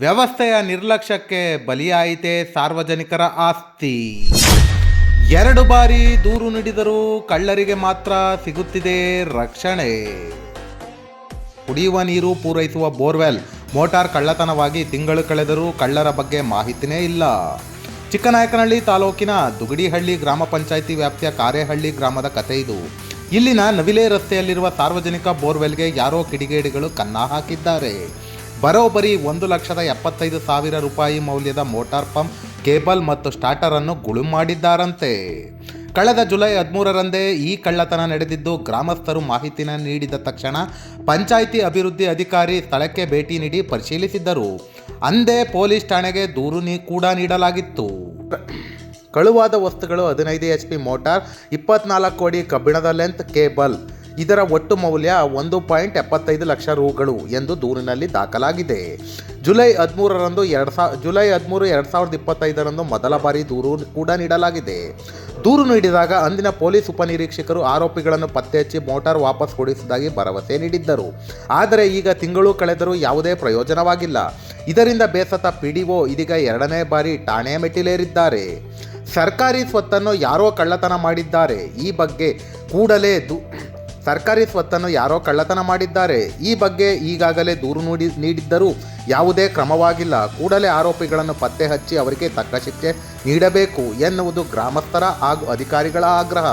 ವ್ಯವಸ್ಥೆಯ ನಿರ್ಲಕ್ಷ್ಯಕ್ಕೆ ಬಲಿಯಾಯಿತೆ ಸಾರ್ವಜನಿಕರ ಆಸ್ತಿ. ಎರಡು ಬಾರಿ ದೂರು ನೀಡಿದರೂ ಕಳ್ಳರಿಗೆ ಮಾತ್ರ ಸಿಗುತ್ತಿದೆ ರಕ್ಷಣೆ. ಕುಡಿಯುವ ನೀರು ಪೂರೈಸುವ ಬೋರ್ವೆಲ್, ಮೋಟಾರ್ ಕಳ್ಳತನವಾಗಿ ತಿಂಗಳು ಕಳೆದರೂ ಕಳ್ಳರ ಬಗ್ಗೆ ಮಾಹಿತಿನೇ ಇಲ್ಲ. ಚಿಕ್ಕನಾಯಕನಹಳ್ಳಿ ತಾಲೂಕಿನ ದುಗಡಿಹಳ್ಳಿ ಗ್ರಾಮ ಪಂಚಾಯಿತಿ ವ್ಯಾಪ್ತಿಯ ಕಾರೇಹಳ್ಳಿ ಗ್ರಾಮದ ಕತೆ ಇದು. ಇಲ್ಲಿನ ನವಿಲೆ ರಸ್ತೆಯಲ್ಲಿರುವ ಸಾರ್ವಜನಿಕ ಬೋರ್ವೆಲ್ಗೆ ಯಾರೋ ಕಿಡಿಗೇಡಿಗಳು ಕನ್ನ ಹಾಕಿದ್ದಾರೆ. ಬರೋಬ್ಬರಿ ಒಂದು ಲಕ್ಷದ ಎಪ್ಪತ್ತೈದು ಸಾವಿರ ರೂಪಾಯಿ ಮೌಲ್ಯದ ಮೋಟಾರ್ ಪಂಪ್, ಕೇಬಲ್ ಮತ್ತು ಸ್ಟಾರ್ಟರ್ ಅನ್ನು ಗುಳುಂ ಮಾಡಿದ್ದಾರಂತೆ. ಕಳೆದ ಜುಲೈ ಹದಿಮೂರರಂದೇ ಈ ಕಳ್ಳತನ ನಡೆದಿದ್ದು ಗ್ರಾಮಸ್ಥರು ಮಾಹಿತಿನ ನೀಡಿದ ತಕ್ಷಣ ಪಂಚಾಯಿತಿ ಅಭಿವೃದ್ಧಿ ಅಧಿಕಾರಿ ಸ್ಥಳಕ್ಕೆ ಭೇಟಿ ನೀಡಿ ಪರಿಶೀಲಿಸಿದ್ದರು. ಅಂದೇ ಪೊಲೀಸ್ ಠಾಣೆಗೆ ದೂರು ಕೂಡ ನೀಡಲಾಗಿತ್ತು. ಕಳುವಾದ ವಸ್ತುಗಳು ಹದಿನೈದು ಎಚ್ ಪಿ ಮೋಟಾರ್, ಇಪ್ಪತ್ನಾಲ್ಕು ಅಡಿ ಕಬ್ಬಿಣದ ಲೆಂತ್ ಕೇಬಲ್ ಇದರ ಒಟ್ಟು ಮೌಲ್ಯ ಒಂದು ಪಾಯಿಂಟ್ ಎಪ್ಪತ್ತೈದು ಲಕ್ಷ ರೂಗಳು ಎಂದು ದೂರಿನಲ್ಲಿ ದಾಖಲಾಗಿದೆ. ಜುಲೈ ಹದಿಮೂರರಂದು ಎರಡು ಸಾ, ಜುಲೈ ಹದಿಮೂರು ಎರಡು ಸಾವಿರದ ಇಪ್ಪತ್ತೈದರಂದು ಮೊದಲ ಬಾರಿ ದೂರು ಕೂಡ ನೀಡಲಾಗಿದೆ. ದೂರು ನೀಡಿದಾಗ ಅಂದಿನ ಪೊಲೀಸ್ ಉಪನಿರೀಕ್ಷಕರು ಆರೋಪಿಗಳನ್ನು ಪತ್ತೆ ಹಚ್ಚಿ ಮೋಟಾರ್ ವಾಪಸ್ ಕೊಡಿಸುವುದಾಗಿ ಭರವಸೆ ನೀಡಿದ್ದರು. ಆದರೆ ಈಗ ತಿಂಗಳು ಕಳೆದರೂ ಯಾವುದೇ ಪ್ರಯೋಜನವಾಗಿಲ್ಲ. ಇದರಿಂದ ಬೇಸತ್ತ ಪಿಡಿಒ ಇದೀಗ ಎರಡನೇ ಬಾರಿ ಠಾಣೆ ಮೆಟ್ಟಿಲೇರಿದ್ದಾರೆ. ಸರ್ಕಾರಿ ಸ್ವತ್ತನ್ನು ಯಾರೋ ಕಳ್ಳತನ ಮಾಡಿದ್ದಾರೆ. ಈ ಬಗ್ಗೆ ಕೂಡಲೇ ದು ಸರ್ಕಾರಿ ಸ್ವತ್ತನ್ನು ಯಾರೋ ಕಳ್ಳತನ ಮಾಡಿದ್ದಾರೆ. ಈ ಬಗ್ಗೆ ಈಗಾಗಲೇ ದೂರು ನೀಡಿ ನೀಡಿದ್ದರೂ ಯಾವುದೇ ಕ್ರಮವಾಗಿಲ್ಲ. ಕೂಡಲೇ ಆರೋಪಿಗಳನ್ನು ಪತ್ತೆ ಹಚ್ಚಿ ಅವರಿಗೆ ತಕ್ಕ ಶಿಕ್ಷೆ ನೀಡಬೇಕು ಎನ್ನುವುದು ಗ್ರಾಮಸ್ಥರ ಹಾಗೂ ಅಧಿಕಾರಿಗಳ ಆಗ್ರಹ.